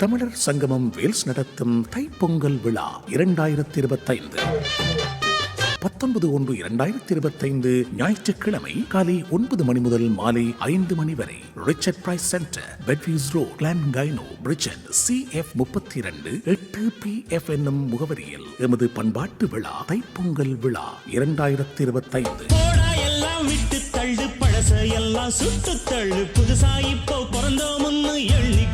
தமிழர் சங்கமம் வேல்ஸ் நடத்தும் தைப்பொங்கல் விழா இரண்டாயிரத்தி இருபத்தைந்து பத்தொன்பது ஒன்று இரண்டாயிரத்தி இருபத்தைந்து ஞாயிற்றுக்கிழமை காலை ஒன்பது மணி முதல் மாலை ஐந்து மணி வரை Richard Price Centre Bettws Road clan கைனோ பிரிட்ஜன் சி எஃப் முப்பத்தி இரண்டு எட்டு பி எஃப் என்னும் முகவரியில் எமது பண்பாட்டு விழா தைப்பொங்கல் விழா இரண்டாயிரத்தி இருபத்தைந்து எல்லாம் விட்டு தள்ளு பழச எல்லாம் சுட்டு தள்ளு. புதுசா இப்போ பிறந்தோம்னு எள்ளி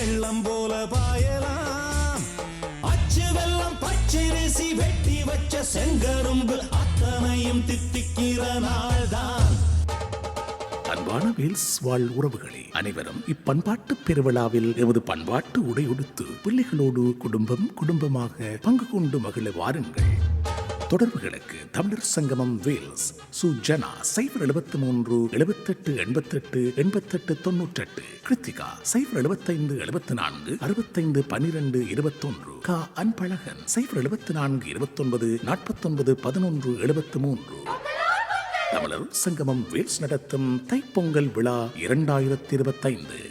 வெள்ளம் போல பாயலாம். அச்சு வெள்ளம் பச்சரிசி வெட்டி வச்ச செங்கரும்பு அத்தனையும் தித்திக்கிற நாள்தான். அன்பான வேல்ஸ் வாழ் உறவுகளே அனைவரும் இப்பண்பாட்டு பெருவிழாவில் எமது பண்பாட்டு உடையுடுத்து பிள்ளைகளோடு குடும்பம் குடும்பமாக பங்கு கொண்டு மகிழ வாருங்கள். தொடர்புகளுக்கு தமிழர் சங்கமம் வேல்ஸ் சுஜனா சைபர் எழுபத்தி மூன்று எழுபத்தெட்டு எண்பத்தெட்டு எண்பத்தெட்டு தொன்னூற்றெட்டு. கிருத்திகா சைபர் எழுபத்தைந்து எழுபத்தி நான்கு அறுபத்தைந்து பனிரெண்டு இருபத்தொன்று. கா. அன்பழகன் சைபர் எழுபத்தி நான்கு இருபத்தொன்பது நாற்பத்தொன்பது பதினொன்று எழுபத்தி மூன்று தமிழர் சங்கமம் வேல்ஸ் நடத்தும் தைப்பொங்கல் விழா இரண்டாயிரத்தி இருபத்தைந்து.